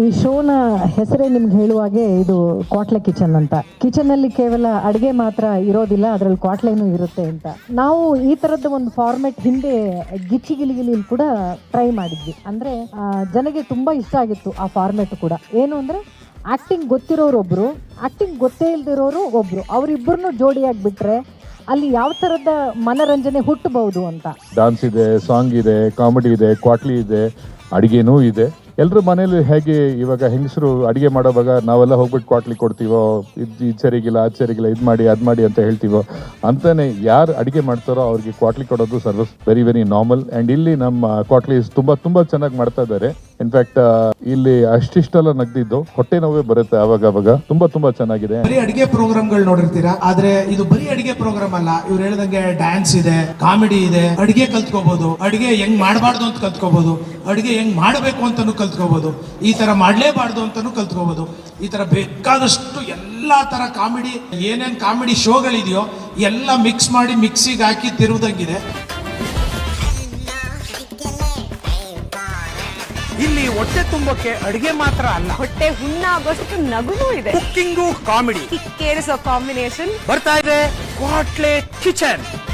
ಈ ಶೋನ ಹೆಸರೇ ನಿಮ್ಗೆ ಹೇಳುವಾಗೆ ಇದು ಕ್ವಾಟ್ಲೆ ಕಿಚನ್ ಅಂತ. ಕಿಚನ್ ಅಲ್ಲಿ ಕೇವಲ ಅಡಿಗೆ ಮಾತ್ರ ಇರೋದಿಲ್ಲ, ಅದ್ರಲ್ಲಿ ಕ್ವಾಟ್ಲೆನೂ ಇರುತ್ತೆ ಅಂತ. ನಾವು ಈ ತರದ ಒಂದು ಫಾರ್ಮೆಟ್ ಹಿಂದೆ ಗಿಚ್ಚಿ ಗಿಲಿಗಿಲಿ ಕೂಡ ಟ್ರೈ ಮಾಡಿದ್ವಿ. ಅಂದ್ರೆ ಜನಗೆ ತುಂಬಾ ಇಷ್ಟ ಆಗಿತ್ತು ಆ ಫಾರ್ಮೆಟ್ ಕೂಡ. ಏನು ಅಂದ್ರೆ ಆಕ್ಟಿಂಗ್ ಗೊತ್ತಿರೋರು ಒಬ್ರು ಆಕ್ಟಿಂಗ್ ಗೊತ್ತೇ ಇಲ್ದಿರೋರು ಒಬ್ರು. ಅವರಿಬ್ಬರನ್ನು ಜೋಡಿಯಾಗಿ ಬಿಟ್ರೆ ಅಲ್ಲಿ ಯಾವ ತರದ ಮನರಂಜನೆ ಹುಟ್ಟಬಹುದು ಅಂತ. ಡಾನ್ಸ್ ಇದೆ ಸಾಂಗ್ ಇದೆ ಕಾಮಿಡಿ ಇದೆ, ಕ್ವಾಟ್ಲಿ ಇದೆ, ಅಡಿಗೆನೂ ಇದೆ. ಎಲ್ಲರ ಮನೇಲಿ ಹೇಗೆ ಇವಾಗ ಹೆಂಗಸರು ಅಡುಗೆ ಮಾಡೋವಾಗ ನಾವೆಲ್ಲ ಹೋಗ್ಬಿಟ್ಟು ಕ್ವಾಟ್ಲಿ ಕೊಡ್ತೀವೋ, ಇದು ಇದು ಸರಿಗಿಲ್ಲ, ಅದು ಸರಿಗಿಲ್ಲ, ಇದು ಮಾಡಿ, ಅದು ಮಾಡಿ ಅಂತ ಹೇಳ್ತೀವೋ ಅಂತಲೇ ಯಾರು ಅಡುಗೆ ಮಾಡ್ತಾರೋ ಅವ್ರಿಗೆ ಕ್ವಾಟ್ಲಿ ಕೊಡೋದು services very very normal and ಇಲ್ಲಿ ನಮ್ಮ ಕ್ವಾಟ್ಲೀಸ್ ತುಂಬ ತುಂಬ ಚೆನ್ನಾಗಿ ಮಾಡ್ತಾ ಇದ್ದಾರೆ. ಇನ್ಫ್ಯಾಕ್ಟ್ ಇಲ್ಲಿ ಅಷ್ಟಿಷ್ಟೆಲ್ಲ ನಗ್ದಿದ್ದು ಹೊಟ್ಟೆ ನೋವೇ ಬರುತ್ತೆ ಅವಾಗ ಅವಾಗ ತುಂಬಾ ತುಂಬಾ ಚೆನ್ನಾಗಿದೆ. ಬರೀ ಅಡಿಗೆ ಪ್ರೋಗ್ರಾಮ್ಗಳು ನೋಡಿರ್ತೀರಾ? ಆದ್ರೆ ಇದು ಬರೀ ಅಡಿಗೆ ಪ್ರೋಗ್ರಾಮ್ ಅಲ್ಲ, ಇವ್ರು ಹೇಳ್ದಂಗೆ ಡ್ಯಾನ್ಸ್ ಇದೆ ಕಾಮಿಡಿ ಇದೆ, ಅಡಿಗೆ ಕಲ್ತ್ಕೋಬಹುದು ಅಡಿಗೆ ಹೆಂಗ್ ಮಾಡಬಾರ್ದು ಅಂತ ಕಲ್ತ್ಕೋಬಹುದು ಅಡಿಗೆ ಹೆಂಗ್ ಮಾಡಬೇಕು ಅಂತಾನು ಕಲ್ತ್ಕೋಬಹುದು ಈ ತರ ಮಾಡ್ಲೇಬಾರ್ದು ಅಂತಾನು ಕಲ್ತ್ಕೋಬಹುದು ಈ ತರ ಬೇಕಾದಷ್ಟು ಎಲ್ಲಾ ತರ ಕಾಮಿಡಿ ಏನೇನ್ ಕಾಮಿಡಿ ಶೋಗಳಿದೆಯೋ ಎಲ್ಲ ಮಿಕ್ಸ್ ಮಾಡಿ ಮಿಕ್ಸಿಗೆ ಹಾಕಿ ತಿರುವುದಂಗಿದೆ. ಇಲ್ಲಿ ಹೊಟ್ಟೆ ತುಂಬಕ್ಕೆ ಅಡಿಗೆ ಮಾತ್ರ ಅಲ್ಲ. ಹೊಟ್ಟೆ ಹುಣ್ಣಾಗೋಷ್ಟು ನಗುನೂ ಇದೆ. Cooking comedy. ಕೇಳಿಸೋ ಕಾಂಬಿನೇಷನ್. ಬರ್ತಾ ಇದೆ ಕ್ವಾಟ್ಲೆ ಕಿಚನ್.